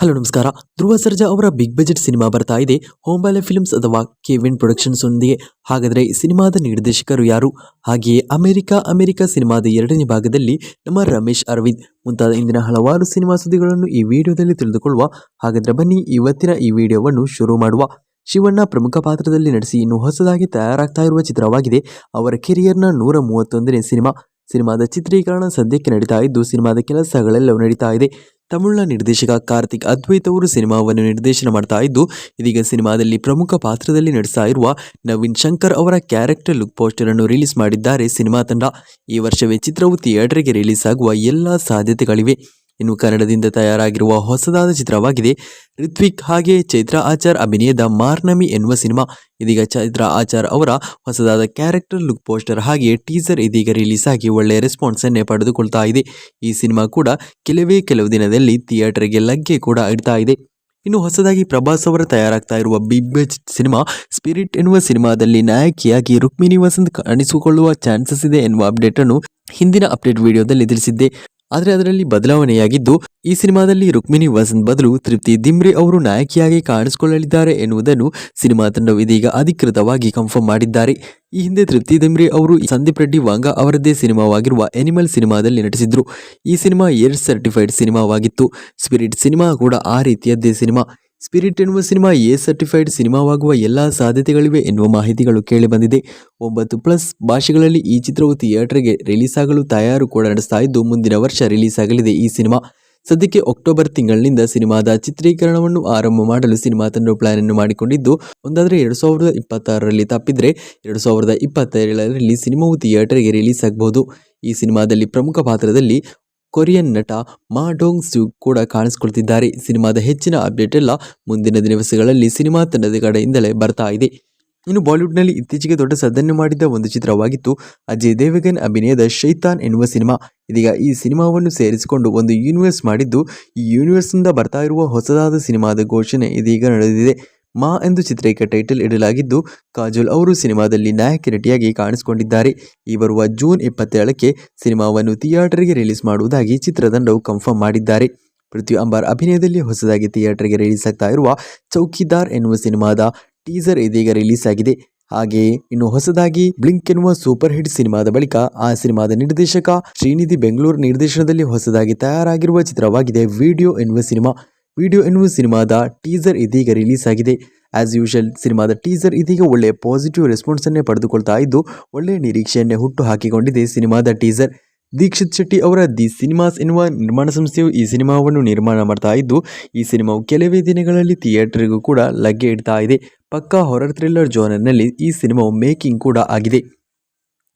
Hello, ನಮಸ್ಕಾರ. ಧ್ರುವ ಸರ್ಜಾ ಅವರ big budget cinema ಬರ್ತಾ ಇದೆ. ಹೋಂಬಾಲೆ ಫಿಲ್ಮ್ಸ್ ಅಥವಾ ಕೆವಿನ್ ಪ್ರೊಡಕ್ಷನ್ಸ್ ಒಂದಿಗೆ ಹಾಗಾದರೆ ಸಿನಿಮಾದ ನಿರ್ದೇಶಕರು ಯಾರು? ಹಾಗೆಯೇ ಅಮೆರಿಕ ಅಮೆರಿಕ ಸಿನಿಮಾದ ಎರಡನೇ ಭಾಗದಲ್ಲಿ ನಮ್ಮ ರಮೇಶ್ ಅರವಿಂದ್. ಮುಂತಾದ ಇಂದಿನ ಹಲವಾರು ಸಿನಿಮಾ ಸುದ್ದಿಗಳನ್ನು ಈ ವಿಡಿಯೋದಲ್ಲಿ ತಿಳಿದುಕೊಳ್ಳುವ. ಹಾಗಾದರೆ ಬನ್ನಿ ಇವತ್ತಿನ ಈ ವಿಡಿಯೋವನ್ನು ಶುರು ಮಾಡುವ. ಶಿವಣ್ಣ ಪ್ರಮುಖ ಪಾತ್ರದಲ್ಲಿ ನಡೆಸಿ ಇನ್ನು ಹೊಸದಾಗಿ ತಯಾರಾಗ್ತಾ ಇರುವ ಚಿತ್ರವಾಗಿದೆ. ಅವರ ಕೆರಿಯರ್ನ ನೂರ ಮೂವತ್ತೊಂದನೇ ಸಿನಿಮಾ. ಸಿನಿಮಾದ ಚಿತ್ರೀಕರಣ ಸದ್ಯಕ್ಕೆ ನಡೀತಾ ಇದ್ದು, ಸಿನಿಮಾದ ಕೆಲಸಗಳೆಲ್ಲವೂ ನಡೀತಾ ಇದೆ. ತಮಿಳ್ನ ನಿರ್ದೇಶಕ ಕಾರ್ತಿಕ್ ಅದ್ವೈತ್ ಅವರು ಸಿನಿಮಾವನ್ನು ನಿರ್ದೇಶನ ಮಾಡ್ತಾ ಇದ್ದು, ಇದೀಗ ಸಿನಿಮಾದಲ್ಲಿ ಪ್ರಮುಖ ಪಾತ್ರದಲ್ಲಿ ನಡೆಸ್ತಾ ಇರುವ ನವೀನ್ ಶಂಕರ್ ಅವರ ಕ್ಯಾರೆಕ್ಟರ್ ಲುಕ್ ಪೋಸ್ಟರ್ ಅನ್ನು ರಿಲೀಸ್ ಮಾಡಿದ್ದಾರೆ ಸಿನಿಮಾ ತಂಡ. ಈ ವರ್ಷವೇ ಚಿತ್ರವು ಥಿಯೇಟರ್ಗೆ ರಿಲೀಸ್ ಆಗುವ ಎಲ್ಲ ಸಾಧ್ಯತೆಗಳಿವೆ. ಇನ್ನು ಕನ್ನಡದಿಂದ ತಯಾರಾಗಿರುವ ಹೊಸದಾದ ಚಿತ್ರವಾಗಿದೆ. ರಿತ್ವಿಕ್ ಹಾಗೆ ಚೈತ್ರ ಆಚಾರ್ ಅಭಿನಯದ ಮಾರ್ನಮಿ ಎನ್ನುವ ಸಿನಿಮಾ. ಇದೀಗ ಚೈತ್ರ ಆಚಾರ್ ಅವರ ಹೊಸದಾದ ಕ್ಯಾರೆಕ್ಟರ್ ಲುಕ್ ಪೋಸ್ಟರ್ ಹಾಗೆ ಟೀಸರ್ ಇದೀಗ ರಿಲೀಸ್ ಆಗಿ ಒಳ್ಳೆಯ ರೆಸ್ಪಾನ್ಸ್ ಅನ್ನೇ ಪಡೆದುಕೊಳ್ತಾ ಇದೆ. ಈ ಸಿನಿಮಾ ಕೂಡ ಕೆಲವೇ ಕೆಲವು ದಿನದಲ್ಲಿ ಥಿಯೇಟರ್ಗೆ ಲಗ್ಗೆ ಕೂಡ ಇಡ್ತಾ ಇದೆ. ಇನ್ನು ಹೊಸದಾಗಿ ಪ್ರಭಾಸ್ ಅವರ ತಯಾರಾಗ್ತಾ ಇರುವ ಬಿಗ್ ಬಜೆಟ್ ಸಿನಿಮಾ, ಸ್ಪಿರಿಟ್ ಎನ್ನುವ ಸಿನಿಮಾದಲ್ಲಿ ನಾಯಕಿಯಾಗಿ ರುಕ್ಮಿಣಿ ವಸಂತ್ ಕಾಣಿಸಿಕೊಳ್ಳುವ ಚಾನ್ಸಸ್ ಇದೆ ಎನ್ನುವ ಅಪ್ಡೇಟ್ ಅನ್ನು ಹಿಂದಿನ ಅಪ್ಡೇಟ್ ವಿಡಿಯೋದಲ್ಲಿ ತಿಳಿಸಿದ್ದೆ. ಆದರೆ ಅದರಲ್ಲಿ ಬದಲಾವಣೆಯಾಗಿದ್ದು, ಈ ಸಿನಿಮಾದಲ್ಲಿ ರುಕ್ಮಿಣಿ ವಸಂತ್ ಬದಲು ತೃಪ್ತಿ ದಿಮ್ರೆ ಅವರು ನಾಯಕಿಯಾಗಿ ಕಾಣಿಸಿಕೊಳ್ಳಲಿದ್ದಾರೆ ಎನ್ನುವುದನ್ನು ಸಿನಿಮಾ ತಂಡವು ಇದೀಗ ಅಧಿಕೃತವಾಗಿ ಕನ್ಫರ್ಮ್ ಮಾಡಿದ್ದಾರೆ. ಈ ಹಿಂದೆ ತೃಪ್ತಿ ದಿಮ್ರೆ ಅವರು ಸಂದೀಪ್ ರೆಡ್ಡಿ ವಾಂಗ ಅವರದ್ದೇ ಸಿನಿಮಾವಾಗಿರುವ ಎನಿಮಲ್ ಸಿನಿಮಾದಲ್ಲಿ ನಟಿಸಿದ್ರು. ಈ ಸಿನಿಮಾ ಏರ್ ಸರ್ಟಿಫೈಡ್ ಸಿನಿಮಾವಾಗಿತ್ತು. ಸ್ಪಿರಿಟ್ ಸಿನಿಮಾ ಕೂಡ ಆ ರೀತಿಯದ್ದೇ ಸಿನಿಮಾ. ಸ್ಪಿರಿಟ್ ಎನ್ನುವ ಸಿನಿಮಾ ಎ ಸರ್ಟಿಫೈಡ್ ಸಿನಿಮಾವಾಗುವ ಎಲ್ಲ ಸಾಧ್ಯತೆಗಳಿವೆ ಎನ್ನುವ ಮಾಹಿತಿಗಳು ಕೇಳಿಬಂದಿದೆ. ಒಂಬತ್ತು ಪ್ಲಸ್ ಭಾಷೆಗಳಲ್ಲಿ ಈ ಚಿತ್ರವು ಥಿಯೇಟರ್ಗೆ ರಿಲೀಸ್ ಆಗಲು ತಯಾರು ಕೂಡ ನಡೆಸ್ತಾ ಇದ್ದು, ಮುಂದಿನ ವರ್ಷ ರಿಲೀಸ್ ಆಗಲಿದೆ ಈ ಸಿನಿಮಾ. ಸದ್ಯಕ್ಕೆ ಅಕ್ಟೋಬರ್ ತಿಂಗಳಿನಿಂದ ಸಿನಿಮಾದ ಚಿತ್ರೀಕರಣವನ್ನು ಆರಂಭ ಮಾಡಲು ಸಿನಿಮಾ ತಂಡ ಪ್ಲಾನ್ ಅನ್ನು ಮಾಡಿಕೊಂಡಿದ್ದು, ಒಂದಾದರೆ ಎರಡು ಸಾವಿರದ ಇಪ್ಪತ್ತಾರರಲ್ಲಿ ತಪ್ಪಿದ್ರೆ ಎರಡು ಸಾವಿರದ ಇಪ್ಪತ್ತೇಳರಲ್ಲಿ ಸಿನಿಮಾವು ಥಿಯೇಟರ್ಗೆ ರಿಲೀಸ್ ಆಗಬಹುದು. ಈ ಸಿನಿಮಾದಲ್ಲಿ ಪ್ರಮುಖ ಪಾತ್ರದಲ್ಲಿ ಕೊರಿಯನ್ ನಟ ಮಾ ಡೋಂಗ್ ಸ್ಯೂ ಕೂಡ ಕಾಣಿಸಿಕೊಳ್ತಿದ್ದಾರೆ. ಸಿನಿಮಾದ ಹೆಚ್ಚಿನ ಅಪ್ಡೇಟ್ ಎಲ್ಲ ಮುಂದಿನ ದಿವಸಗಳಲ್ಲಿ ಸಿನಿಮಾ ತಂಡದ ಕಡೆಯಿಂದಲೇ ಬರ್ತಾ ಇದೆ. ಇನ್ನು ಬಾಲಿವುಡ್ನಲ್ಲಿ ಇತ್ತೀಚೆಗೆ ದೊಡ್ಡ ಸದ್ದನ್ನು ಮಾಡಿದ್ದ ಒಂದು ಚಿತ್ರವಾಗಿತ್ತು. ಅಜಯ್ ದೇವಗನ್ ಅಭಿನಯದ ಶೈತಾನ್ ಎನ್ನುವ ಸಿನಿಮಾ. ಇದೀಗ ಈ ಸಿನಿಮಾವನ್ನು ಸೇರಿಸಿಕೊಂಡು ಒಂದು ಯೂನಿವರ್ಸ್ ಮಾಡಿದ್ದು, ಈ ಯೂನಿವರ್ಸ್ನಿಂದ ಬರ್ತಾ ಇರುವ ಹೊಸದಾದ ಸಿನಿಮಾದ ಘೋಷಣೆ ಇದೀಗ ನಡೆದಿದೆ. ಮಾ ಎಂದು ಚಿತ್ರಕ್ಕೆ ಟೈಟಲ್ ಇಡಲಾಗಿದ್ದು, ಕಾಜೋಲ್ ಅವರು ಸಿನಿಮಾದಲ್ಲಿ ನಾಯಕ ನಟಿಯಾಗಿ ಕಾಣಿಸಿಕೊಂಡಿದ್ದಾರೆ. ಈ ಬರುವ ಜೂನ್ ಇಪ್ಪತ್ತೇಳಕ್ಕೆ ಸಿನಿಮಾವನ್ನು ಥಿಯೇಟರ್ಗೆ ರಿಲೀಸ್ ಮಾಡುವುದಾಗಿ ಚಿತ್ರತಂಡವು ಕನ್ಫರ್ಮ್ ಮಾಡಿದ್ದಾರೆ. ಪೃಥ್ವಿ ಅಂಬಾರ್ ಅಭಿನಯದಲ್ಲಿ ಹೊಸದಾಗಿ ಥಿಯೇಟರ್ಗೆ ರಿಲೀಸ್ ಆಗ್ತಾ ಇರುವ ಚೌಕಿದಾರ್ ಎನ್ನುವ ಸಿನಿಮಾದ ಟೀಸರ್ ಇದೀಗ ರಿಲೀಸ್ ಆಗಿದೆ. ಹಾಗೆಯೇ ಇನ್ನು ಹೊಸದಾಗಿ ಬ್ಲಿಂಕ್ ಎನ್ನುವ ಸೂಪರ್ ಹಿಟ್ ಸಿನಿಮಾದ ಬಳಿಕ ಆ ಸಿನಿಮಾದ ನಿರ್ದೇಶಕ ಶ್ರೀನಿಧಿ ಬೆಂಗಳೂರು ನಿರ್ದೇಶನದಲ್ಲಿ ಹೊಸದಾಗಿ ತಯಾರಾಗಿರುವ ಚಿತ್ರವಾಗಿದೆ ವಿಡಿಯೋ ಎನ್ನುವ ಸಿನಿಮಾ. ವಿಡಿಯೋ ಎನ್ನುವ ಸಿನಿಮಾದ ಟೀಸರ್ ಇದೀಗ ರಿಲೀಸ್ ಆಗಿದೆ ಆಸ್ ಯೂಶಲ್ ಸಿನಿಮಾದ ಟೀಸರ್ ಇದೀಗ ಒಳ್ಳೆಯ ಪಾಸಿಟಿವ್ ರೆಸ್ಪಾನ್ಸನ್ನೇ ಪಡೆದುಕೊಳ್ತಾ ಇದ್ದು, ಒಳ್ಳೆಯ ನಿರೀಕ್ಷೆಯನ್ನೇ ಹುಟ್ಟು ಹಾಕಿಕೊಂಡಿದೆ ಸಿನಿಮಾದ ಟೀಸರ್. ದೀಕ್ಷಿತ್ ಶೆಟ್ಟಿ ಅವರ ದಿ ಸಿನಿಮಾಸ್ ಎನ್ನುವ ನಿರ್ಮಾಣ ಸಂಸ್ಥೆಯು ಈ ಸಿನಿಮಾವನ್ನು ನಿರ್ಮಾಣ ಮಾಡ್ತಾ ಇದ್ದು, ಈ ಸಿನಿಮಾವು ಕೆಲವೇ ದಿನಗಳಲ್ಲಿ ಥಿಯೇಟರ್ಗೂ ಕೂಡ ಲಗ್ಗೆ ಇಡ್ತಾ ಇದೆ. ಪಕ್ಕಾ ಹೊರರ್ ಥ್ರಿಲ್ಲರ್ ಜೋನರ್ನಲ್ಲಿ ಈ ಸಿನಿಮಾವು ಮೇಕಿಂಗ್ ಕೂಡ ಆಗಿದೆ.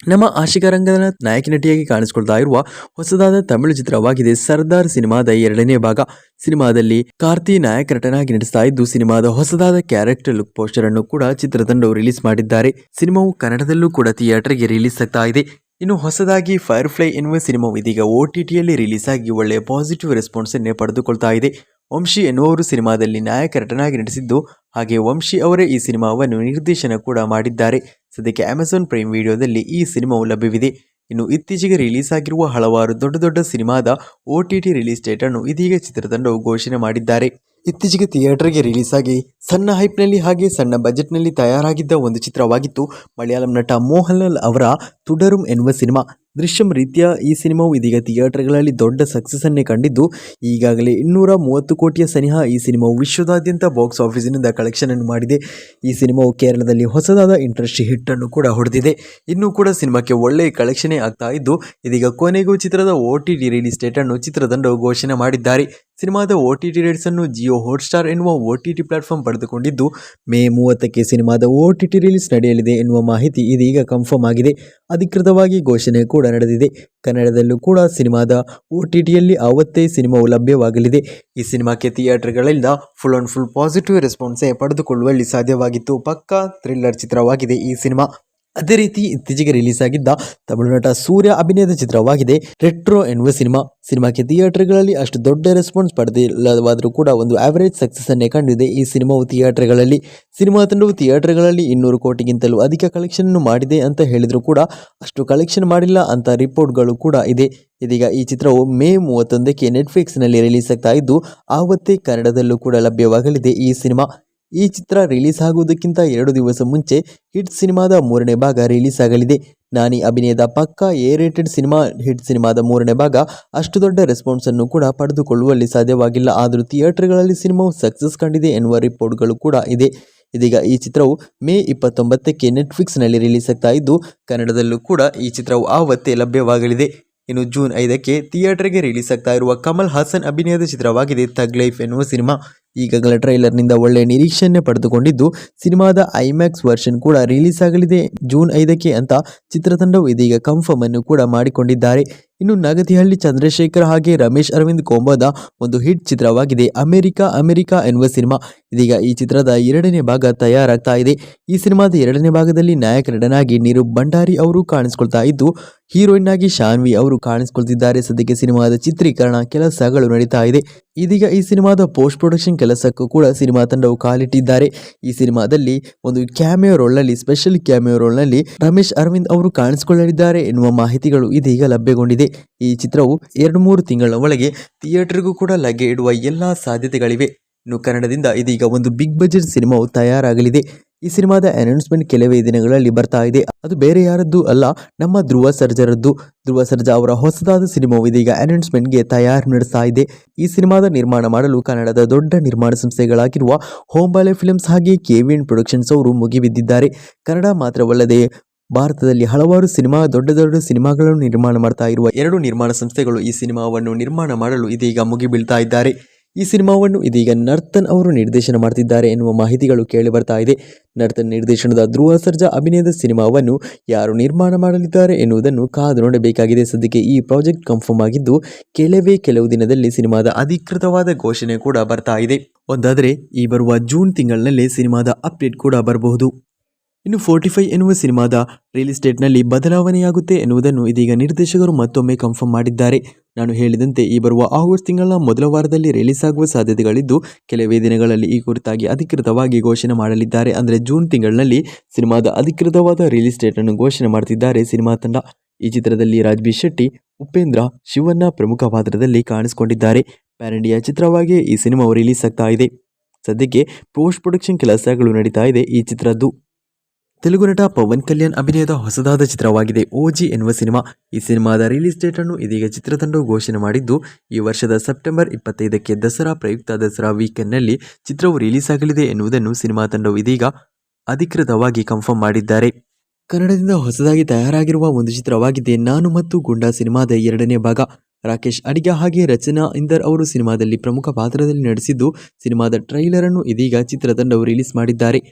ನಮ್ಮ ಆಶಿಕ ರಂಗದ ನಾಯಕಿ ನಟಿಯಾಗಿ ಕಾಣಿಸಿಕೊಳ್ತಾ ಇರುವ ಹೊಸದಾದ ತಮಿಳು ಚಿತ್ರವಾಗಿದೆ ಸರ್ದಾರ್ ಸಿನಿಮಾದ ಎರಡನೇ ಭಾಗ. ಸಿನಿಮಾದಲ್ಲಿ ಕಾರ್ತಿ ನಾಯಕ ನಟನಾಗಿ ನಟಿಸ್ತಾ ಇದ್ದು ಸಿನಿಮಾದ ಹೊಸದಾದ ಕ್ಯಾರೆಕ್ಟರ್ ಲುಕ್ ಪೋಸ್ಟರ್ ಅನ್ನು ಕೂಡ ಚಿತ್ರತಂಡವು ರಿಲೀಸ್ ಮಾಡಿದ್ದಾರೆ. ಸಿನಿಮಾವು ಕನ್ನಡದಲ್ಲೂ ಕೂಡ ಥಿಯೇಟರ್ಗೆ ರಿಲೀಸ್ ಆಗ್ತಾ ಇದೆ ಇನ್ನು ಹೊಸದಾಗಿ ಫೈರ್ ಫ್ಲೈ ಎನ್ನುವ ಸಿನಿಮಾವು ಇದೀಗ ಒ ಟಿಯಲ್ಲಿ ರಿಲೀಸ್ ಆಗಿ ಒಳ್ಳೆಯ ಪಾಸಿಟಿವ್ ರೆಸ್ಪಾನ್ಸ್ ಅನ್ನೇ ಪಡೆದುಕೊಳ್ತಾ ಇದೆ ವಂಶಿ ಎನ್ನುವರು ಸಿನಿಮಾದಲ್ಲಿ ನಾಯಕ ನಟನಾಗಿ ನಟಿಸಿದ್ದು, ಹಾಗೆ ವಂಶಿ ಅವರೇ ಈ ಸಿನಿಮಾವನ್ನು ನಿರ್ದೇಶನ ಕೂಡ ಮಾಡಿದ್ದಾರೆ. ಸದ್ಯಕ್ಕೆ ಅಮೆಜಾನ್ ಪ್ರೈಮ್ ವಿಡಿಯೋದಲ್ಲಿ ಈ ಸಿನಿಮಾವು ಲಭ್ಯವಿದೆ. ಇನ್ನು ಇತ್ತೀಚೆಗೆ ರಿಲೀಸ್ ಆಗಿರುವ ಹಲವಾರು ದೊಡ್ಡ ದೊಡ್ಡ ಸಿನಿಮಾದ ಒ ಟಿ ಡೇಟ್ ಅನ್ನು ಇದೀಗ ಚಿತ್ರತಂಡವು ಘೋಷಣೆ ಮಾಡಿದ್ದಾರೆ. ಇತ್ತೀಚೆಗೆ ಥಿಯೇಟರ್ಗೆ ರಿಲೀಸ್ ಆಗಿ ಸಣ್ಣ ಹೈಪ್ನಲ್ಲಿ ಹಾಗೆ ಸಣ್ಣ ಬಜೆಟ್ನಲ್ಲಿ ತಯಾರಾಗಿದ್ದ ಒಂದು ಚಿತ್ರವಾಗಿತ್ತು. ಮಲಯಾಳಂ ನಟ ಮೋಹನ್ಲಾಲ್ ಅವರ ತುಡರುಂ ಎನ್ನುವ ಸಿನಿಮಾ. ದೃಶ್ಯಂ ರೀತಿಯ ಈ ಸಿನಿಮಾವು ಇದೀಗ ಥಿಯೇಟರ್ಗಳಲ್ಲಿ ದೊಡ್ಡ ಸಕ್ಸಸ್ ಅನ್ನೇ ಕಂಡಿದ್ದು, ಈಗಾಗಲೇ ಇನ್ನೂರ ಮೂವತ್ತು ಕೋಟಿಯ ಸನಿಹ ಈ ಸಿನಿಮಾವು ವಿಶ್ವದಾದ್ಯಂತ ಬಾಕ್ಸ್ ಆಫೀಸಿನಿಂದ ಕಲೆಕ್ಷನ್ ಅನ್ನು ಮಾಡಿದೆ. ಈ ಸಿನಿಮಾವು ಕೇರಳದಲ್ಲಿ ಹೊಸದಾದ ಇಂಟ್ರೆಸ್ಟ್ ಹಿಟ್ ಅನ್ನು ಕೂಡ ಹೊಡೆದಿದೆ. ಇನ್ನೂ ಕೂಡ ಸಿನಿಮಾಕ್ಕೆ ಒಳ್ಳೆಯ ಕಲೆಕ್ಷನೇ ಆಗ್ತಾ ಇದ್ದು, ಇದೀಗ ಕೊನೆಗೂ ಚಿತ್ರದ O T T release date ಅನ್ನು ಚಿತ್ರತಂಡವು ಘೋಷಣೆ ಮಾಡಿದ್ದಾರೆ. ಸಿನಿಮಾದ ಒ ಟಿ ಟಿ ರೇಟ್ಸ್ ಅನ್ನು ಜಿಯೋ ಹಾಟ್ಸ್ಟಾರ್ ಎನ್ನುವ ಒ ಟಿ ಟಿ ಪ್ಲಾಟ್ಫಾರ್ಮ್ ಪಡೆದುಕೊಂಡಿದ್ದು, ಮೇ ಮೂವತ್ತಕ್ಕೆ ಸಿನಿಮಾದ ಒ ಟಿ ಟಿ ರಿಲೀಸ್ ನಡೆಯಲಿದೆ ಎನ್ನುವ ಮಾಹಿತಿ ಇದೀಗ ಕನ್ಫರ್ಮ್ ಆಗಿದೆ. ಅಧಿಕೃತವಾಗಿ ಘೋಷಣೆ ಕೂಡ ನಡೆದಿದೆ. ಕನ್ನಡದಲ್ಲೂ ಕೂಡ ಸಿನಿಮಾದ ಒ ಟಿ ಟಿಯಲ್ಲಿ ಆವತ್ತೇ ಸಿನಿಮಾವು ಲಭ್ಯವಾಗಲಿದೆ. ಈ ಸಿನಿಮಾಕ್ಕೆ ಥಿಯೇಟರ್ಗಳಿಂದ ಫುಲ್ ಆ್ಯಂಡ್ ಫುಲ್ ಪಾಸಿಟಿವ್ ರೆಸ್ಪಾನ್ಸೇ ಪಡೆದುಕೊಳ್ಳುವಲ್ಲಿ ಸಾಧ್ಯವಾಗಿತ್ತು. ಪಕ್ಕಾ ಥ್ರಿಲ್ಲರ್ ಚಿತ್ರವಾಗಿದೆ ಈ ಸಿನಿಮಾ. ಅದೇ ರೀತಿ ಇತ್ತೀಚೆಗೆ ರಿಲೀಸ್ ಆಗಿದ್ದ ತಮಿಳು ನಟ ಸೂರ್ಯ ಅಭಿನಯದ ಚಿತ್ರವಾಗಿದೆ. ರೆಟ್ರೋ ಎನ್ನುವ ಸಿನಿಮಾ. ಸಿನಿಮಾಕ್ಕೆ ಥಿಯೇಟರ್ಗಳಲ್ಲಿ ಅಷ್ಟು ದೊಡ್ಡ ರೆಸ್ಪಾನ್ಸ್ ಪಡೆದಿಲ್ಲವಾದರೂ ಕೂಡ ಒಂದು ಆವರೇಜ್ ಸಕ್ಸಸ್ ಅನ್ನೇ ಕಂಡಿದೆ ಈ ಸಿನಿಮಾವು ಥಿಯೇಟರ್ಗಳಲ್ಲಿ. ಸಿನಿಮಾ ತಂಡವು ಥಿಯೇಟರ್ಗಳಲ್ಲಿ ಇನ್ನೂರು ಕೋಟಿಗಿಂತಲೂ ಅಧಿಕ ಕಲೆಕ್ಷನ್ ಅನ್ನು ಮಾಡಿದೆ ಅಂತ ಹೇಳಿದರೂ ಕೂಡ ಅಷ್ಟು ಕಲೆಕ್ಷನ್ ಮಾಡಿಲ್ಲ ಅಂತ ರಿಪೋರ್ಟ್ಗಳು ಕೂಡ ಇದೆ. ಇದೀಗ ಈ ಚಿತ್ರವು ಮೇ ಮೂವತ್ತೊಂದಕ್ಕೆ ನೆಟ್ಫ್ಲಿಕ್ಸ್ನಲ್ಲಿ ರಿಲೀಸ್ ಆಗ್ತಾ ಇದ್ದು, ಆವತ್ತೇ ಕನ್ನಡದಲ್ಲೂ ಕೂಡ ಲಭ್ಯವಾಗಲಿದೆ ಈ ಸಿನಿಮಾ. ಈ ಚಿತ್ರ ರಿಲೀಸ್ ಆಗುವುದಕ್ಕಿಂತ ಎರಡು ದಿವಸ ಮುಂಚೆ ಹಿಟ್ ಸಿನಿಮಾದ ಮೂರನೇ ಭಾಗ ರಿಲೀಸ್ ಆಗಲಿದೆ. ನಾನಿ ಅಭಿನಯದ ಪಕ್ಕಾ ಏ ರೇಟೆಡ್ ಸಿನಿಮಾ, ಹಿಟ್ ಸಿನಿಮಾದ ಮೂರನೇ ಭಾಗ ಅಷ್ಟು ದೊಡ್ಡ ರೆಸ್ಪಾನ್ಸ್ ಅನ್ನು ಕೂಡ ಪಡೆದುಕೊಳ್ಳುವಲ್ಲಿ ಸಾಧ್ಯವಾಗಿಲ್ಲ. ಆದರೂ ಥಿಯೇಟರ್ಗಳಲ್ಲಿ ಸಿನಿಮಾವು ಸಕ್ಸಸ್ ಕಂಡಿದೆ ಎನ್ನುವ ರಿಪೋರ್ಟ್ಗಳು ಕೂಡ ಇದೆ. ಇದೀಗ ಈ ಚಿತ್ರವು ಮೇ ಇಪ್ಪತ್ತೊಂಬತ್ತಕ್ಕೆ ನೆಟ್ಫ್ಲಿಕ್ಸ್ನಲ್ಲಿ ರಿಲೀಸ್ ಆಗ್ತಾ ಇದ್ದು, ಕನ್ನಡದಲ್ಲೂ ಕೂಡ ಈ ಚಿತ್ರವು ಆವತ್ತೇ ಲಭ್ಯವಾಗಲಿದೆ. ಇನ್ನು ಜೂನ್ ಐದಕ್ಕೆ ಥಿಯೇಟರ್ಗೆ ರಿಲೀಸ್ ಆಗ್ತಾ ಇರುವ ಕಮಲ್ ಹಾಸನ್ ಅಭಿನಯದ ಚಿತ್ರವಾಗಿದೆ ತಗ್ ಲೈಫ್ ಎನ್ನುವ ಸಿನಿಮಾ. ಈಗಾಗಲೇ ಟ್ರೈಲರ್ನಿಂದ ಒಳ್ಳೆಯ ನಿರೀಕ್ಷೆಯನ್ನೇ ಪಡೆದುಕೊಂಡಿದ್ದು, ಸಿನಿಮಾದ ಐಮ್ಯಾಕ್ಸ್ ವರ್ಷನ್ ಕೂಡ ರಿಲೀಸ್ ಆಗಲಿದೆ ಜೂನ್ ಐದಕ್ಕೆ ಅಂತ ಚಿತ್ರತಂಡವು ಇದೀಗ ಕನ್ಫರ್ಮ್ ಅನ್ನು ಕೂಡ ಮಾಡಿಕೊಂಡಿದ್ದಾರೆ. ಇನ್ನು ನಗತಿಹಳ್ಳಿ ಚಂದ್ರಶೇಖರ್ ಹಾಗೆ ರಮೇಶ್ ಅರವಿಂದ್ ಕೊಂಬದ ಒಂದು ಹಿಟ್ ಚಿತ್ರವಾಗಿದೆ, ಅಮೆರಿಕ ಅಮೆರಿಕ ಎನ್ನುವ ಸಿನಿಮಾ. ಇದೀಗ ಈ ಚಿತ್ರದ ಎರಡನೇ ಭಾಗ ತಯಾರಾಗ್ತಾ ಇದೆ. ಈ ಸಿನಿಮಾದ ಎರಡನೇ ಭಾಗದಲ್ಲಿ ನಾಯಕ ನಟನಾಗಿ ನಿರೂಪ್ ಭಂಡಾರಿ ಅವರು ಕಾಣಿಸ್ಕೊಳ್ತಾ ಇದ್ದು, ಹೀರೋಯಿನ್ ಆಗಿ ಶಾನ್ವಿ ಅವರು ಕಾಣಿಸ್ಕೊಳ್ತಿದ್ದಾರೆ. ಸದ್ಯಕ್ಕೆ ಸಿನಿಮಾದ ಚಿತ್ರೀಕರಣ ಕೆಲಸಗಳು ನಡೀತಾ ಇದೆ. ಇದೀಗ ಈ ಸಿನಿಮಾದ ಪೋಸ್ಟ್ ಪ್ರೊಡಕ್ಷನ್ ಕೆಲಸಕ್ಕೂ ಕೂಡ ಸಿನಿಮಾ ತಂಡವು ಕಾಲಿಟ್ಟಿದ್ದಾರೆ. ಈ ಸಿನಿಮಾದಲ್ಲಿ ಒಂದು ಕ್ಯಾಮಿಯೋ ರೋಲ್ನಲ್ಲಿ ಸ್ಪೆಷಲ್ ಕ್ಯಾಮಿಯೋ ರೋಲ್ನಲ್ಲಿ ರಮೇಶ್, ಅರವಿಂದ್ ಅವರು ಕಾಣಿಸಿಕೊಳ್ಳಲಿದ್ದಾರೆ ಎನ್ನುವ ಮಾಹಿತಿಗಳು ಇದೀಗ ಲಭ್ಯಗೊಂಡಿದೆ. ಈ ಚಿತ್ರವು ಎರಡು ಮೂರು ತಿಂಗಳ ಒಳಗೆ ಥಿಯೇಟರ್ಗೂ ಕೂಡ ಲಗ್ಗೆ ಇಡುವ ಎಲ್ಲ ಸಾಧ್ಯತೆಗಳಿವೆ. ಇನ್ನು ಕನ್ನಡದಿಂದ ಇದೀಗ ಒಂದು ಬಿಗ್ ಬಜೆಟ್ ಸಿನಿಮಾವು ತಯಾರಾಗಲಿದೆ. ಈ ಸಿನಿಮಾದ ಅನೌನ್ಸ್ಮೆಂಟ್ ಕೆಲವೇ ದಿನಗಳಲ್ಲಿ ಬರ್ತಾ ಇದೆ. ಅದು ಬೇರೆ ಯಾರದ್ದು ಅಲ್ಲ, ನಮ್ಮ ಧ್ರುವ ಸರ್ಜರದ್ದು. ಧ್ರುವ ಸರ್ಜಾ ಅವರ ಹೊಸದಾದ ಸಿನಿಮಾವು ಇದೀಗ ಅನೌನ್ಸ್ಮೆಂಟ್ಗೆ ತಯಾರು ನಡೆಸ್ತಾ ಇದೆ. ಈ ಸಿನಿಮಾದ ನಿರ್ಮಾಣ ಮಾಡಲು ಕನ್ನಡದ ದೊಡ್ಡ ನಿರ್ಮಾಣ ಸಂಸ್ಥೆಗಳಾಗಿರುವ ಹೋಂಬಾಲೆ ಫಿಲ್ಮ್ಸ್ ಹಾಗೆ ಕೆವಿನ್ ಪ್ರೊಡಕ್ಷನ್ಸ್ ಅವರು ಮುಗಿಬಿದ್ದಿದ್ದಾರೆ. ಕನ್ನಡ ಮಾತ್ರವಲ್ಲದೆ ಭಾರತದಲ್ಲಿ ಹಲವಾರು ಸಿನಿಮಾ, ದೊಡ್ಡ ದೊಡ್ಡ ಸಿನಿಮಾಗಳನ್ನು ನಿರ್ಮಾಣ ಮಾಡ್ತಾ ಇರುವ ಎರಡು ನಿರ್ಮಾಣ ಸಂಸ್ಥೆಗಳು ಈ ಸಿನಿಮಾವನ್ನು ನಿರ್ಮಾಣ ಮಾಡಲು ಇದೀಗ ಮುಗಿಬೀಳ್ತಾ ಇದ್ದಾರೆ. ಈ ಸಿನಿಮಾವನ್ನು ಇದೀಗ ನರ್ತನ್ ಅವರು ನಿರ್ದೇಶನ ಮಾಡ್ತಿದ್ದಾರೆ ಎನ್ನುವ ಮಾಹಿತಿಗಳು ಕೇಳಿ ಬರ್ತಾ ಇದೆ. ನರ್ತನ್ ನಿರ್ದೇಶನದ ಧ್ರುವ ಸರ್ಜಾ ಅಭಿನಯದ ಸಿನಿಮಾವನ್ನು ಯಾರು ನಿರ್ಮಾಣ ಮಾಡಲಿದ್ದಾರೆ ಎನ್ನುವುದನ್ನು ಕಾದು ನೋಡಬೇಕಾಗಿದೆ. ಸದ್ಯಕ್ಕೆ ಈ ಪ್ರಾಜೆಕ್ಟ್ ಕನ್ಫರ್ಮ್ ಆಗಿದ್ದು, ಕೆಲವೇ ಕೆಲವು ದಿನದಲ್ಲಿ ಸಿನಿಮಾದ ಅಧಿಕೃತವಾದ ಘೋಷಣೆ ಕೂಡ ಬರ್ತಾ ಇದೆ. ಒಂದಾದರೆ, ಈ ಬರುವ ಜೂನ್ ತಿಂಗಳಿನಲ್ಲೇ ಸಿನಿಮಾದ ಅಪ್ಡೇಟ್ ಕೂಡ ಬರಬಹುದು. ಇನ್ನು ಫೋರ್ಟಿ ಫೈವ್ ಎನ್ನುವ ಸಿನಿಮಾದ ರಿಯಲ್ ಎಸ್ಟೇಟ್ನಲ್ಲಿ ಬದಲಾವಣೆಯಾಗುತ್ತೆ ಎನ್ನುವುದನ್ನು ಇದೀಗ ನಿರ್ದೇಶಕರು ಮತ್ತೊಮ್ಮೆ ಕನ್ಫರ್ಮ್ ಮಾಡಿದ್ದಾರೆ. ನಾನು ಹೇಳಿದಂತೆ ಈ ಬರುವ ಆಗಸ್ಟ್ ತಿಂಗಳ ಮೊದಲ ವಾರದಲ್ಲಿ ರಿಲೀಸ್ ಆಗುವ ಸಾಧ್ಯತೆಗಳಿದ್ದು, ಕೆಲವೇ ದಿನಗಳಲ್ಲಿ ಈ ಕುರಿತಾಗಿ ಅಧಿಕೃತವಾಗಿ ಘೋಷಣೆ ಮಾಡಲಿದ್ದಾರೆ. ಅಂದರೆ ಜೂನ್ ತಿಂಗಳಿನಲ್ಲಿ ಸಿನಿಮಾದ ಅಧಿಕೃತವಾದ ರಿಲೀಸ್ ಡೇಟನ್ನು ಘೋಷಣೆ ಮಾಡ್ತಿದ್ದಾರೆ ಸಿನಿಮಾ ತಂಡ. ಈ ಚಿತ್ರದಲ್ಲಿ ರಾಜ್ಬಿ ಶೆಟ್ಟಿ, ಉಪೇಂದ್ರ, ಶಿವಣ್ಣ ಪ್ರಮುಖ ಪಾತ್ರದಲ್ಲಿ ಕಾಣಿಸಿಕೊಂಡಿದ್ದಾರೆ. ಪ್ಯಾನ್ ಇಂಡಿಯಾ ಚಿತ್ರವಾಗಿ ಈ ಸಿನಿಮಾವು ರಿಲೀಸ್ ಆಗ್ತಾ ಇದೆ. ಸದ್ಯಕ್ಕೆ ಪೋಸ್ಟ್ ಪ್ರೊಡಕ್ಷನ್ ಕೆಲಸಗಳು ನಡೀತಾ ಇದೆ ಈ ಚಿತ್ರದ್ದು. ತೆಲುಗು ನಟ ಪವನ್ ಕಲ್ಯಾಣ್ ಅಭಿನಯದ ಹೊಸದಾದ ಚಿತ್ರವಾಗಿದೆ. ಓಜಿ ಎನ್ನುವ ಸಿನಿಮಾ. ಈ ಸಿನಿಮಾದ ರಿಲೀಸ್ ಡೇಟ್ ಅನ್ನು ಇದೀಗ ಚಿತ್ರತಂಡವು ಘೋಷಣೆ ಮಾಡಿದ್ದು, ಈ ವರ್ಷದ ಸೆಪ್ಟೆಂಬರ್ ಇಪ್ಪತ್ತೈದಕ್ಕೆ ದಸರಾ ಪ್ರಯುಕ್ತ ದಸರಾ ವೀಕೆಂಡ್ನಲ್ಲಿ ಚಿತ್ರವು ರಿಲೀಸ್ ಆಗಲಿದೆ ಎನ್ನುವುದನ್ನು ಸಿನಿಮಾ ತಂಡವು ಇದೀಗ ಅಧಿಕೃತವಾಗಿ ಕನ್ಫರ್ಮ್ ಮಾಡಿದ್ದಾರೆ. ಕನ್ನಡದಿಂದ ಹೊಸದಾಗಿ ತಯಾರಾಗಿರುವ ಒಂದು ಚಿತ್ರವಾಗಿದೆ, ನಾನು ಮತ್ತು ಗುಂಡಾ ಸಿನಿಮಾದ ಎರಡನೇ ಭಾಗ. ರಾಕೇಶ್ ಅಡಿಗ ಹಾಗೆ ರಚನಾ ಇಂದರ್ ಅವರು ಸಿನಿಮಾದಲ್ಲಿ ಪ್ರಮುಖ ಪಾತ್ರದಲ್ಲಿ ನಟಿಸಿದ್ದು, ಸಿನಿಮಾದ ಟ್ರೈಲರ್ ಅನ್ನು ಇದೀಗ ಚಿತ್ರತಂಡವು ರಿಲೀಸ್ ಮಾಡಿದ್ದಾರೆ.